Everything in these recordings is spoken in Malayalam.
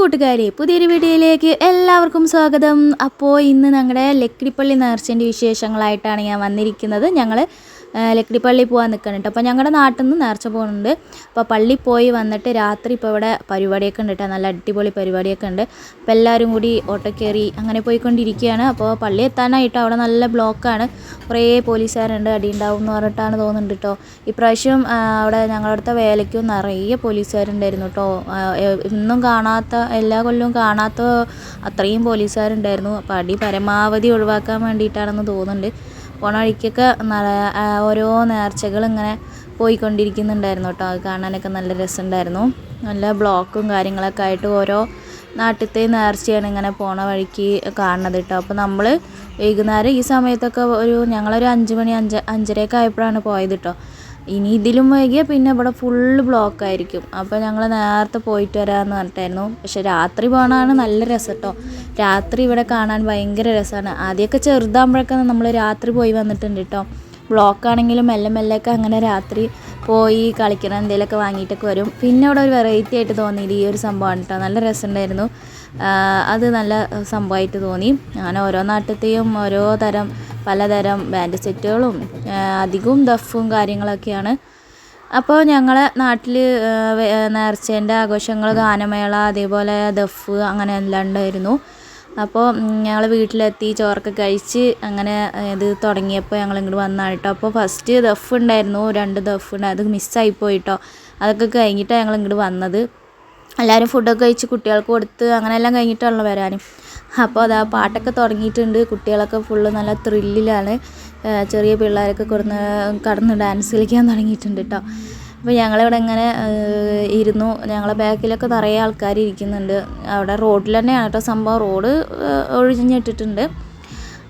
കൂട്ടുകാരെ പുതിയൊരു വീഡിയോയിലേക്ക് എല്ലാവർക്കും സ്വാഗതം. അപ്പോൾ ഇന്ന് ഞങ്ങളുടെ ലക്കിടിപ്പള്ളി നേർച്ചന്റെ വിശേഷങ്ങളായിട്ടാണ് ഞാൻ വന്നിരിക്കുന്നത്. ഞങ്ങൾ ലക്കിടിപ്പള്ളി പോകാൻ നിൽക്കണം കേട്ടോ അപ്പോൾ ഞങ്ങളുടെ നാട്ടിൽ നിന്ന് നേർച്ച പോകുന്നുണ്ട് അപ്പോൾ പള്ളി പോയി വന്നിട്ട് രാത്രി ഇപ്പോൾ ഇവിടെ പരിപാടിയൊക്കെ ഉണ്ട് കേട്ടോ നല്ല അടിപൊളി പരിപാടിയൊക്കെ ഉണ്ട്. അപ്പോൾ എല്ലാവരും കൂടി ഓട്ടോ കയറി അങ്ങനെ പോയിക്കൊണ്ടിരിക്കുകയാണ് അപ്പോൾ പള്ളി എത്താനായിട്ട് അവിടെ നല്ല ബ്ലോക്കാണ്. കുറേ പോലീസുകാരുണ്ട് അടി ഉണ്ടാവും എന്ന് പറഞ്ഞിട്ടാണ് തോന്നുന്നുണ്ട് കേട്ടോ ഇപ്രാവശ്യം അവിടെ ഞങ്ങളുടെ വേലയ്ക്കും നിറയെ പോലീസുകാരുണ്ടായിരുന്നു കേട്ടോ ഇന്നും കാണാത്ത എല്ലാ കൊല്ലവും കാണാത്ത അത്രയും പോലീസുകാരുണ്ടായിരുന്നു. അപ്പോൾ അടി പരമാവധി ഒഴിവാക്കാൻ വേണ്ടിയിട്ടാണെന്ന് തോന്നുന്നുണ്ട്. പോണ വഴിക്കൊക്കെ ഓരോ നേർച്ചകൾ ഇങ്ങനെ പോയിക്കൊണ്ടിരിക്കുന്നുണ്ടായിരുന്നു കേട്ടോ. അത് കാണാനൊക്കെ നല്ല രസമുണ്ടായിരുന്നു. നല്ല ബ്ലോക്കും കാര്യങ്ങളൊക്കെ ആയിട്ട് ഓരോ നാട്ടിലത്തെ നേർച്ചയാണ് ഇങ്ങനെ പോണ വഴിക്ക് കാണുന്നത് കേട്ടോ. അപ്പോൾ നമ്മൾ വൈകുന്നേരം ഈ സമയത്തൊക്കെ ഒരു ഞങ്ങളൊരു അഞ്ച് മണി അഞ്ച് അഞ്ചരയൊക്കെ ആയപ്പോഴാണ് പോയത് കേട്ടോ. ഇനി ഇതിലും വൈകിയാൽ പിന്നെ ഇവിടെ ഫുള്ള് ബ്ലോക്ക് ആയിരിക്കും. അപ്പോൾ ഞങ്ങൾ നേരത്തെ പോയിട്ട് വരാമെന്ന് പറഞ്ഞിട്ടായിരുന്നു. പക്ഷേ രാത്രി പോകണതാണ് നല്ല രസം കേട്ടോ രാത്രി ഇവിടെ കാണാൻ ഭയങ്കര രസമാണ് ആദ്യമൊക്കെ ചെറുതാകുമ്പോഴൊക്കെ നമ്മൾ രാത്രി പോയി വന്നിട്ടുണ്ട് കേട്ടോ ബ്ലോക്കാണെങ്കിലും മെല്ലെ മെല്ലെയൊക്കെ അങ്ങനെ രാത്രി പോയി കളിക്കണം എന്തെങ്കിലുമൊക്കെ വാങ്ങിയിട്ടൊക്കെ വരും. പിന്നെ അവിടെ ഒരു വെറൈറ്റി ആയിട്ട് തോന്നിയത് ഈ ഒരു സംഭവമാണ് കേട്ടോ നല്ല രസമുണ്ടായിരുന്നു. അത് നല്ല സംഭവമായിട്ട് തോന്നി. ഞാൻ ഓരോ നാട്ടിലത്തെയും ഓരോ തരം പലതരം ബാൻഡ് സെറ്റുകളും അധികവും ദഫും കാര്യങ്ങളൊക്കെയാണ്. അപ്പോൾ ഞങ്ങളെ നാട്ടിൽ നേർച്ചേന്റെ ആഘോഷങ്ങൾ ഗാനമേള അതേപോലെ ദഫ് അങ്ങനെ എല്ലാം ഉണ്ടായിരുന്നു അപ്പോൾ ഞങ്ങൾ വീട്ടിലെത്തി ചോറൊക്കെ കഴിച്ച് അങ്ങനെ ഇത് തുടങ്ങിയപ്പോൾ ഞങ്ങൾ ഇങ്ങോട്ട് വന്നതാണ് കേട്ടോ അപ്പോൾ ഫസ്റ്റ് ദഫ് ഉണ്ടായിരുന്നു രണ്ട് ദഫ് ഉണ്ടായിരുന്നു അത് മിസ്സായി പോയിട്ടോ അതൊക്കെ കഴിഞ്ഞിട്ടാണ് ഞങ്ങൾ ഇങ്ങോട്ട് വന്നത്. എല്ലാവരും ഫുഡൊക്കെ കഴിച്ച് കുട്ടികൾക്ക് കൊടുത്ത് അങ്ങനെയെല്ലാം കഴിഞ്ഞിട്ടാണല്ലോ വരാനും. അപ്പോൾ അതാ പാട്ടൊക്കെ തുടങ്ങിയിട്ടുണ്ട്. കുട്ടികളൊക്കെ ഫുള്ള് നല്ല ത്രില്ലിലാണ് ചെറിയ പിള്ളേരൊക്കെ കൊടുന്ന് കടന്ന് ഡാൻസ് കളിക്കാൻ തുടങ്ങിയിട്ടുണ്ട് കേട്ടോ അപ്പോൾ ഞങ്ങളിവിടെ ഇങ്ങനെ ഇരുന്നു. ഞങ്ങളെ ബാക്കിലൊക്കെ നിറയെ ആൾക്കാർ ഇരിക്കുന്നുണ്ട്. അവിടെ റോഡിൽ തന്നെയാണ് കേട്ടോ സംഭവം. റോഡ് ഒഴിഞ്ഞിട്ടിട്ടുണ്ട്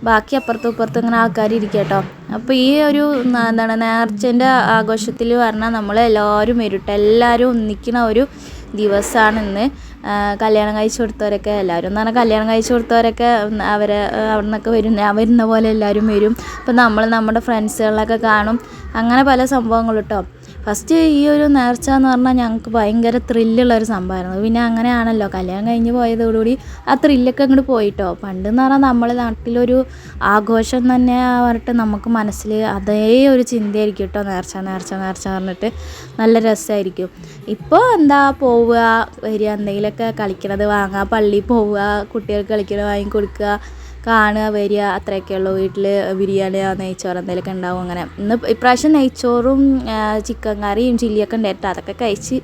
ബാക്കി അപ്പുറത്തും ഇപ്പുറത്തും ഇങ്ങനെ ആൾക്കാർ ഇരിക്കുക കേട്ടോ അപ്പോൾ ഈ ഒരു എന്താണ് നേർച്ചന്റെ ആഘോഷത്തിൽ പറഞ്ഞാൽ നമ്മൾ എല്ലാവരും. എല്ലാവരും ഒന്നിക്കുന്ന ഒരു ദിവസമാണ് ഇന്ന് കല്യാണം കഴിച്ചു കൊടുത്തവരൊക്കെ എല്ലാവരും. എന്ന് പറഞ്ഞാൽ കല്യാണം കഴിച്ചു കൊടുത്തവരൊക്കെ അവരെ അവിടെ നിന്നൊക്കെ വരും ഞാൻ വരുന്ന പോലെ എല്ലാവരും വരും. അപ്പോൾ നമ്മൾ നമ്മുടെ ഫ്രണ്ട്സുകളൊക്കെ കാണും. അങ്ങനെ പല സംഭവങ്ങളും കേട്ടോ ഫസ്റ്റ് ഈ ഒരു നേർച്ച എന്ന് പറഞ്ഞാൽ ഞങ്ങൾക്ക് ഭയങ്കര ത്രില്ലുള്ള ഒരു സംഭവമായിരുന്നു. പിന്നെ അങ്ങനെയാണല്ലോ കല്യാണം കഴിഞ്ഞ് പോയതോടുകൂടി ആ ത്രില്ലൊക്കെ അങ്ങോട്ട് പോയിട്ടോ? പണ്ട് എന്ന് പറഞ്ഞാൽ നമ്മളെ നാട്ടിലൊരു ആഘോഷം തന്നെ പറഞ്ഞിട്ട് നമുക്ക് മനസ്സിൽ അതേ ഒരു ചിന്തയായിരിക്കും കേട്ടോ നേർച്ച നേർച്ച നേർച്ച പറഞ്ഞിട്ട് നല്ല രസമായിരിക്കും. ഇപ്പോൾ എന്താ പോവുക വരിക എന്തെങ്കിലുമൊക്കെ കളിക്കണത് വാങ്ങുക പള്ളിയിൽ പോവുക കുട്ടികൾക്ക് കളിക്കണത് വാങ്ങിക്കൊടുക്കുക കാണുക വരിക അത്രയൊക്കെ ഉള്ളൂ വീട്ടിൽ ബിരിയാണി നെയ്ച്ചോറ് എന്തെങ്കിലുമൊക്കെ ഉണ്ടാവും അങ്ങനെ. ഇന്ന് ഇപ്രാവശ്യം നെയ്ച്ചോറും ചിക്കൻ കറിയും ചില്ലിയൊക്കെ ഉണ്ടായിട്ട് അതൊക്കെ കഴിച്ച്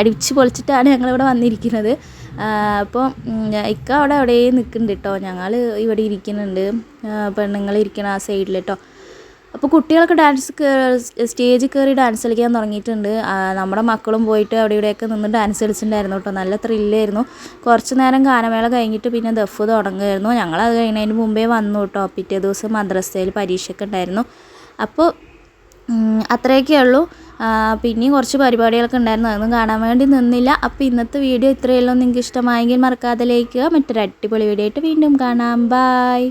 അടിച്ച് പൊളിച്ചിട്ടാണ് ഞങ്ങളിവിടെ വന്നിരിക്കുന്നത്. അപ്പോൾ ഇക്ക അവിടെ എവിടെയും നിൽക്കുന്നുണ്ട് കേട്ടോ. ഞങ്ങൾ ഇവിടെ ഇരിക്കുന്നുണ്ട്. പെണ്ണുങ്ങൾ ഇരിക്കണ ആ സൈഡിൽ കേട്ടോ. അപ്പോൾ കുട്ടികളൊക്കെ ഡാൻസ് സ്റ്റേജിൽ കയറി ഡാൻസ് കളിക്കാൻ തുടങ്ങിയിട്ടുണ്ട്. നമ്മുടെ മക്കളും പോയിട്ട് അവിടെ ഇവിടെയൊക്കെ നിന്ന് ഡാൻസ് കളിച്ചിട്ടുണ്ടായിരുന്നു കേട്ടോ. നല്ല ത്രില്ലായിരുന്നു കുറച്ച് നേരം ഗാനമേള കഴിഞ്ഞിട്ട് പിന്നെ ദഫ് തുടങ്ങുമായിരുന്നു ഞങ്ങളത് കഴിഞ്ഞതിന് മുമ്പേ വന്നു കേട്ടോ. പിറ്റേ ദിവസം മദ്രസയിൽ പരീക്ഷയൊക്കെ ഉണ്ടായിരുന്നു. അപ്പോൾ അത്രയൊക്കെ ഉള്ളൂ. പിന്നെയും കുറച്ച് പരിപാടികളൊക്കെ ഉണ്ടായിരുന്നു. അതൊന്നും കാണാൻ വേണ്ടി നിന്നില്ല. അപ്പോൾ ഇന്നത്തെ വീഡിയോ ഇത്രയല്ലോ നിങ്ങൾക്ക് ഇഷ്ടമായെങ്കിൽ മറക്കാതെ ലയിക്കുക മറ്റൊരു അടിപൊളി വീഡിയോ ആയിട്ട് വീണ്ടും കാണാം. ബായ്